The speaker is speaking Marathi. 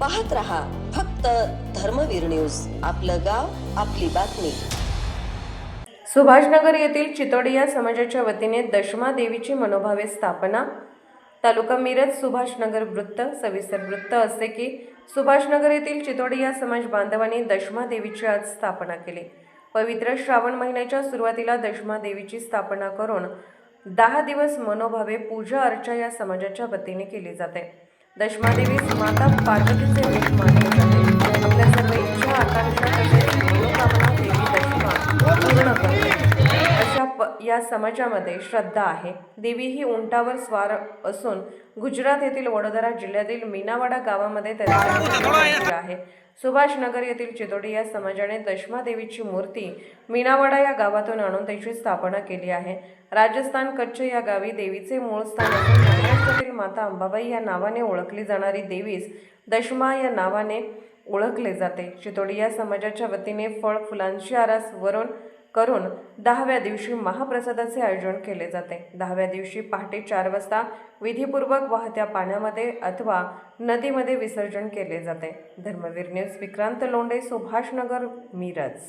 पाहत रहा फक्त धर्मवीर न्यूज. आपलं गाव आपली बातमी. सुभाषनगर येथील चितोडिया समाजाच्या वतीने दशमा देवीची मनोभावे स्थापना. तालुका मिरज सुभाषनगर वृत्त सविस्तर वृत्त असे की सुभाषनगर येथील चितोडिया समाज बांधवांनी दशमा देवीची आज स्थापना केली. पवित्र श्रावण महिन्याच्या सुरुवातीला दशमा देवीची स्थापना करून दहा दिवस मनोभावे पूजा अर्चा या समाजाच्या वतीने केली जाते. दशमादेवीस माता पार्वतीचे रूप मानले जाते या समाजामध्ये श्रद्धा आहे. देवी ही उंटावर स्वार असून गुजरात येथील वडोदरा जिल्ह्यातील मीनावाडा गावामध्ये त्यांचे मंदिर आहे सुभाषनगर येथील चितोडी या समाजाने दशमा देवीची मूर्ती मीनावाडा या गावातून आणून त्याची स्थापना केली आहे. राजस्थान कच्छ या गावी देवीचे मूळ स्थान असून महाराष्ट्रातील माता अंबाबाई या नावाने ओळखली जाणारी देवीस दशमा या नावाने ओळखले जाते. चितोडी या समाजाच्या वतीने फळ फुलांची आरास वरून करून दहाव्या दिवशी महाप्रसादाचे आयोजन केले जाते. दहाव्या दिवशी पहाटे चार वाजता विधीपूर्वक वाहत्या पाण्यामध्ये अथवा नदीमध्ये विसर्जन केले जाते. धर्मवीर न्यूज विक्रांत लोंडे सुभाषनगर मिरज.